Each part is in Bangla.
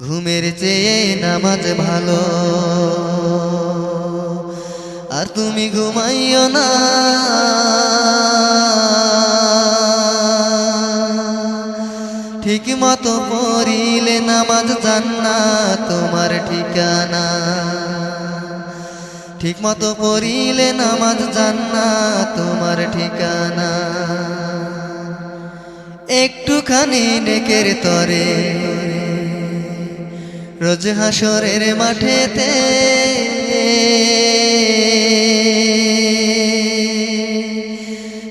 ঘুমের চেয়ে নামাজ ভালো। আর তুমি ঘুমাইও না। ঠিক মতো পড়িলে নামাজ জান্না তোমার ঠিকানা। ঠিক মতো পড়িলে নামাজ জান্না তোমার ঠিকানা। একটুখানি নেকের তরে রোজ হাসরের মাঠেতে।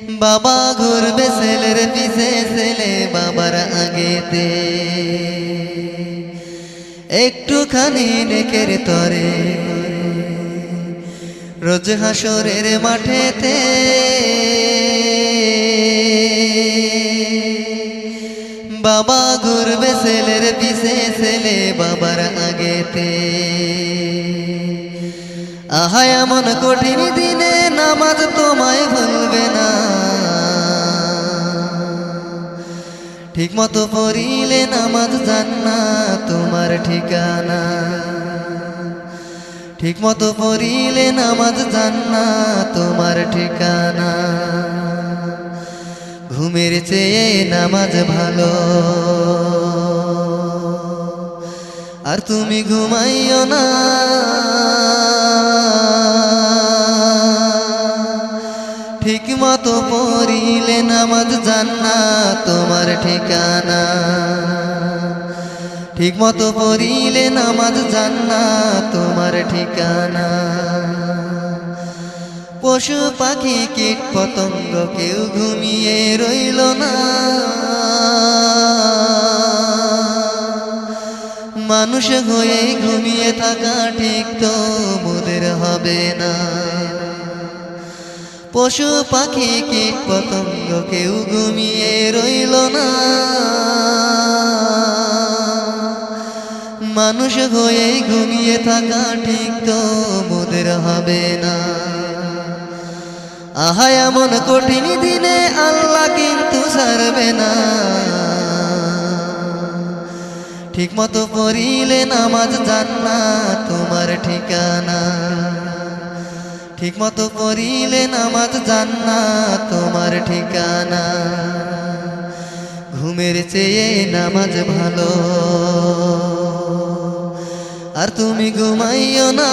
বাবা ঘুরবে ছেলের পিছে ছেলে বাবার আগেতে। একটুখানি নেকের তরে। রোজ হাসরের মাঠেতে। বাবার আগেতে। আহা এমন কঠিন দিনে নামাজ তোমায় ভুলবে না। ঠিক মতো পড়িলে নামাজ জান্না তোমার ঠিকানা। ঠিক মতো পড়িলে নামাজ জান্না তোমার ঠিকানা। ঘুমের চেয়ে নামাজ ভালো। আর তুমি ঘুমাইও না। ঠিক মতো পড়িলে নামাজ জান্না তোমার ঠিকানা। ঠিক মতো পড়িলে নামাজ জান্না তোমার ঠিকানা। পশু পাখি কীট পতঙ্গ কেউ ঘুমিয়ে রইল না। মানুষ হয়ে ঘুমিয়ে থাকা ঠিক তো, মোদের হবে না। পশু পাখি কীট পতঙ্গ, কেউ ঘুমিয়ে রইল না। মানুষ হয়ে ঘুমিয়ে থাকা ঠিক তো, মোদের হবে না। আহা, এমন কঠিন দিনে আল্লাহ কিন্তু সারবে না। ঠিক মতো পড়িলে নামাজ জান্না তোমার ঠিকানা। ঠিক মতো পড়িলে নামাজ জান্না তোমার ঠিকানা। ঘুমের চেয়ে নামাজ ভালো। আর তুমি ঘুমাইও না।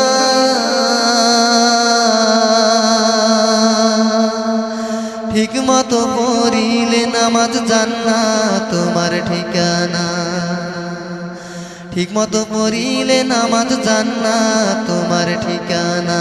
ঠিক মতো পড়িলে নামাজ জান্না তোমার ঠিকানা। ঠিক মতো পড়িলে নামাজ জান্নাত তোমার ঠিকানা।